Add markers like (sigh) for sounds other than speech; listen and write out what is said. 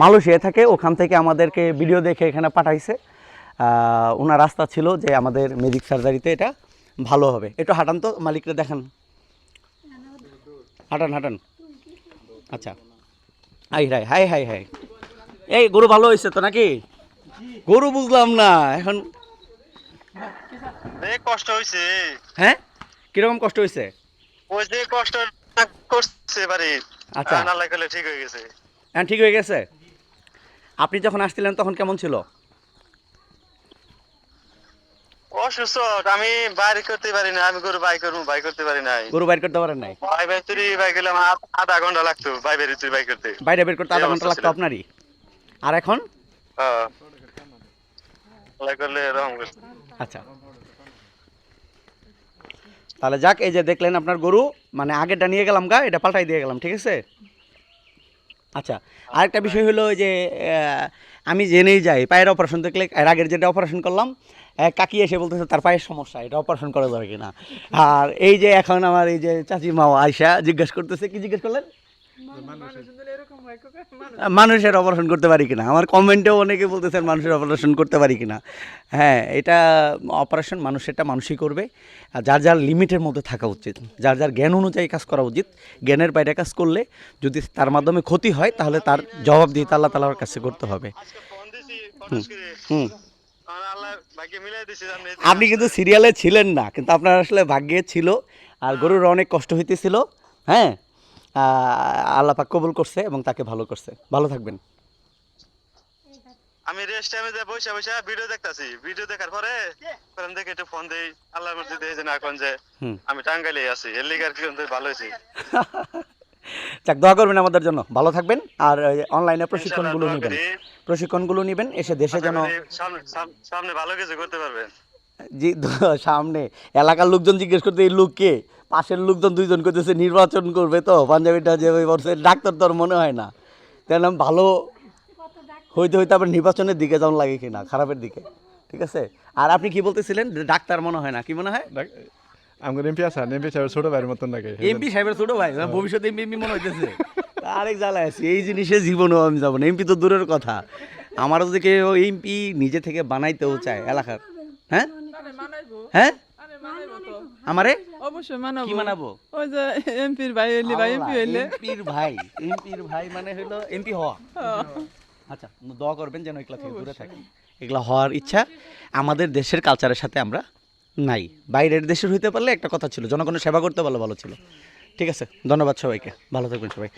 মালয়েশিয়ায় থাকে ওখান থেকে আমাদেরকে ভিডিও দেখে এখানে পাঠাইছে। ওনার রাস্তা ছিল যে আমাদের মেজিক সার্জারিতে এটা ভালো হবে। একটু হাঁটান তো মালিকরা দেখান। হাঁটান হাঁটান। আচ্ছা। হাই হাই হাই হাই হাই। এই গরু ভালো হয়েছে তো নাকি? গরু বুঝলাম না এখন কষ্ট হইছে। হ্যাঁ? কীরকম কষ্ট হয়েছে ওই যে কষ্ট করছে এবারে আচ্ছা। ঠিক হয়ে গেছে। হ্যাঁ ঠিক হয়ে গেছে? আপনি যখন আসছিলেন তখন কেমন ছিল? অসুস্থ আমি বাইরে করতে পারি না আমি গরু বাই করব বাই করতে পারি নাই। গরু বাইর করতে পারেন নাই? বাই বাই তুই বাই করলে আধা ঘণ্টা লাগতো বাই বেরি তুই বাই করতে। বাইরে বের করতে আধা ঘণ্টা লাগতো আপনারই? আর এখন? নালাই করলে এরকম করছে। আচ্ছা। তাহলে যাক এই যে দেখলেন আপনার গরু মানে আগেরটা নিয়ে গেলাম গা এটা পাল্টাই দিয়ে গেলাম ঠিক আছে? আচ্ছা আরেকটা বিষয় হলো যে আমি জেনেই যাই, পায়ের অপারেশন দেখলে এর আগের যেটা অপারেশন করলাম কাকি এসে বলতেছে, তার পায়ের সমস্যা, এটা অপারেশন করা যাবে কিনা? আর এই যে এখন আমার এই যে চাচি মা আয়সা জিজ্ঞেস করতেছে, কি জিজ্ঞেস করলেন? মানুষের অপারেশন করতে পারি কিনা? আমার কমেন্টেও অনেকে বলতেছেন মানুষের অপারেশন করতে পারি কিনা? হ্যাঁ এটা অপারেশন মানুষেরটা মানুষই করবে। আর যার যার লিমিটের মধ্যে থাকা উচিত। যার যার জ্ঞান অনুযায়ী কাজ করা উচিত। জ্ঞানের বাইরে কাজ করলে যদি তার মাধ্যমে ক্ষতি হয় তাহলে তার জবাব দিয়ে আল্লাহ তালার কাছে করতে হবে। হুম আপনি কিন্তু সিরিয়ালে ছিলেন না কিন্তু আপনার আসলে ভাগ্যে ছিল আর গরুর অনেক কষ্ট হইতেছিল। হ্যাঁ? আহ, আল্লাহ পাক কবুল করছে এবং তাকে ভালো করছে। ভালো থাকবেন। আমি রেস্ট টাইমে যে বসে বসে ভিডিও দেখতাছি। ভিডিও দেখার পরে পরে দেখে একটু ফোন দেই। আল্লাহর মধ্যে দিয়ে যে না এখন যে আমি টাঙ্গাইলে আছি। এর লিগে আর কি কিন্তু ভালো হয়েছি। (laughs) যাক দোয়া করবেন আমাদের জন্য। ভালো থাকবেন। আর অনলাইনে প্রশিক্ষণগুলো নেবেন। প্রশিক্ষণগুলো নেবেন এসে দেশে যেন সামনে ভালো কিছু করতে পারবেন। জি সামনে এলাকার লোকজন জিজ্ঞেস করতে এই লোক কে? পাশের লোকজন দুইজন করতেছে নির্বাচন করবে তো। পাঞ্জাবিটা যে বলছে ডাক্তার তোর মনে হয় না। তাহলে আমি ভালো হইতে হইতে আবার নির্বাচনের দিকে যেমন লাগে কিনা খারাপের দিকে ঠিক আছে? আর আপনি কি বলতেছিলেন ডাক্তার মনে হয় না কি মনে হয়? আমার এমপি আছে এমপি সাহেব ছোট ভাইয়ের মতন নাকি এমপি সাহেবের ছোট ভাই ভবিষ্যতে এমপি এমপি মনে হইতেছে। (laughs) আরেক জ্বালা আছে এই জিনিসে জীবনেও আমি যাব না এমপি তো দূরের কথা। আমারও যদি কেউ এমপি নিজে থেকে বানাইতেও চায় এলাকার হ্যাঁ? হ্যাঁ? আরে মানাইবো তো। আমারে? অবশ্যই মানাবো। কি মানাবো? ওই যে এমপির ভাই হইলি ভাই এমপি হইলে। এমপির ভাই এমপির ভাই মানে হলো এমপি হওয়া। আচ্ছা দোয়া করবেন যেন এগুলা থেকে দূরে থাকি। এগুলা হওয়ার ইচ্ছা আমাদের দেশের কালচারের সাথে আমরা নাই। বাইরের দেশের হইতে পারলে একটা কথা ছিল জনগণের সেবা করতে পারলে ভালো ছিল। ঠিক আছে ধন্যবাদ সবাইকে। ভালো থাকবেন সবাই।